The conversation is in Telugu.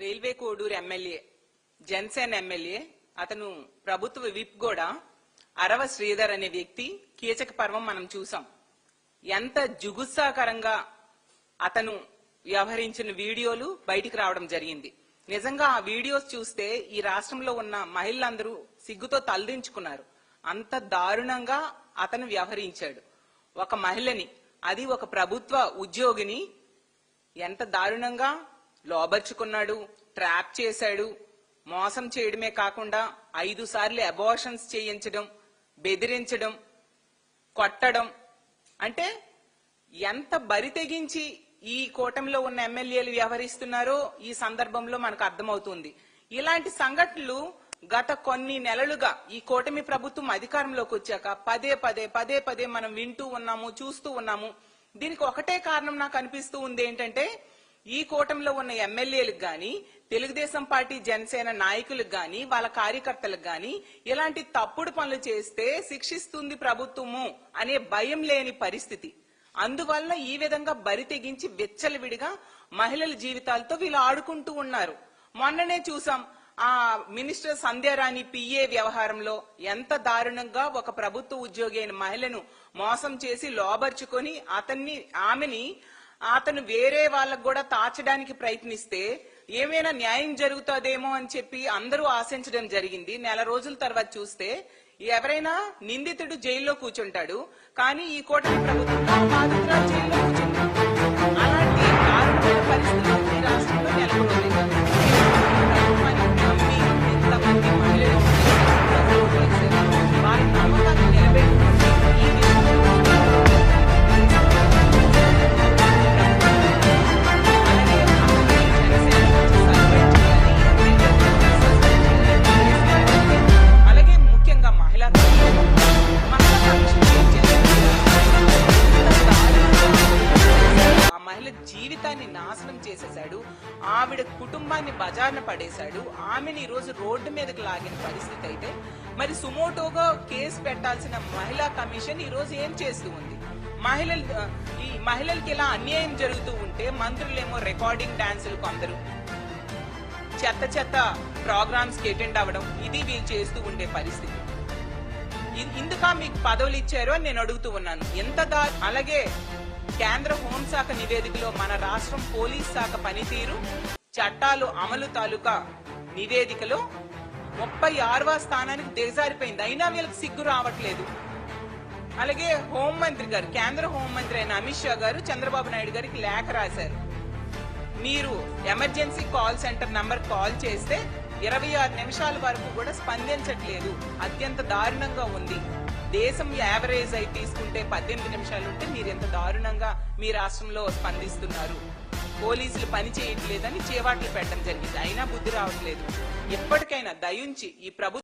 Railway Koduru MLA Janasena MLA అతను ప్రభుత్వ విప్ కూడా అరవ శ్రీధర్ అనే వ్యక్తి కీచక పర్వం మనం చూసాం. ఎంత జుగుత్సాకరంగా అతను వ్యవహరించిన వీడియోలు బయటికి రావడం జరిగింది. నిజంగా ఆ వీడియోస్ చూస్తే ఈ రాష్ట్రంలో ఉన్న మహిళలందరూ సిగ్గుతో తలదించుకున్నారు. అంత దారుణంగా అతను వ్యవహరించాడు. ఒక మహిళని అది ఒక ప్రభుత్వ ఉద్యోగిని ఎంత దారుణంగా లోబర్చుకున్నాడు ట్రాప్ చేశాడు. మోసం చేయడమే కాకుండా ఐదు సార్లు అబార్షన్స్ చేయించడం బెదిరించడం కొట్టడం. అంటే ఎంత బరి తెగించి ఈ కూటమిలో ఉన్న ఎమ్మెల్యేలు వ్యవహరిస్తున్నారో ఈ సందర్భంలో మనకు అర్థమవుతుంది. ఇలాంటి సంఘటనలు గత కొన్ని నెలలుగా ఈ కూటమి ప్రభుత్వం అధికారంలోకి వచ్చాక పదే పదే పదే పదే మనం వింటూ ఉన్నాము చూస్తూ ఉన్నాము. దీనికి ఒకటే కారణం నాకు అనిపిస్తూ ఉంది ఏంటంటే ఈ కూటమిలో ఉన్న ఎమ్మెల్యేలకు గాని తెలుగుదేశం పార్టీ జనసేన నాయకులకు గాని వాళ్ళ కార్యకర్తలకు గాని ఇలాంటి తప్పుడు పనులు చేస్తే శిక్షిస్తుంది ప్రభుత్వము అనే భయం లేని పరిస్థితి. అందువల్ల ఈ విధంగా బరి తెగించి విచ్చలవిడిగా మహిళల జీవితాలతో వీళ్ళు ఆడుకుంటూ ఉన్నారు. మొన్ననే చూసాం ఆ మినిస్టర్ సంధ్యారాణి పిఏ వ్యవహారంలో ఎంత దారుణంగా ఒక ప్రభుత్వ ఉద్యోగి అయిన మహిళను మోసం చేసి లోబర్చుకొని అతన్ని ఆమెని అతను వేరే వాళ్ళకు కూడా తాచడానికి ప్రయత్నిస్తే ఏమైనా న్యాయం జరుగుతుందేమో అని చెప్పి అందరూ ఆశించడం జరిగింది. నెల రోజుల తర్వాత చూస్తే ఎవరైనా నిందితుడు జైల్లో కూర్చుంటాడు. కానీ ఈ కూటమి ప్రభుత్వం ఆ జీవితాన్ని నాశనం చేసేశాడు ఆవిడ కుటుంబాన్ని బజార్న పడేశాడు ఆమెని ఈరోజు రోడ్డు మీదకి లాగిన పరిస్థితి అయితే మరి సుమోటోగా కేసు పెట్టాల్సిన మహిళా కమిషన్ ఈరోజు ఏం చేస్తూ ఉంది? మహిళలు ఈ మహిళలకి ఇలా అన్యాయం జరుగుతూ ఉంటే మంత్రులేమో రికార్డింగ్ డాన్సులు కొందరు. చెత్త చెత్త ప్రోగ్రామ్స్కి అటెండ్ అవ్వడం ఇది వీళ్ళు చేస్తూ ఉండే పరిస్థితి. ఇందుక మీకు పదవులు ఇచ్చారో అని నేను అడుగుతూ ఉన్నాను. ఎంత దా అలాగే కేంద్ర హోంశాఖ నివేదికలో మన రాష్ట్రం పోలీస్ శాఖ పనితీరు చట్టాలు అమలు తాలూకా నివేదికలో ముప్పై ఆరవ స్థానానికి దిగజారిపోయింది అయినా వీళ్ళకి సిగ్గు రావట్లేదు. అలాగే హోంమంత్రి గారు కేంద్ర హోంమంత్రి అయిన అమిత్ షా గారు చంద్రబాబు నాయుడు గారికి లేఖ రాశారు. మీరు emergency call centre number call చేస్తే ఇరవై ఆరు నిమిషాల వరకు కూడా స్పందించట్లేదు. అత్యంత దారుణంగా ఉంది. దేశం యావరేజ్ అయి తీసుకుంటే పద్దెనిమిది నిమిషాలు ఉంటే మీరు ఎంత దారుణంగా మీ రాష్ట్రంలో స్పందిస్తున్నారు. పోలీసులు పని చేయట్లేదని చేవాట్లు పెట్టడం జరిగింది. అయినా బుద్ధి రావట్లేదు. ఎప్పటికైనా దయుంచి ఈ ప్రభుత్వం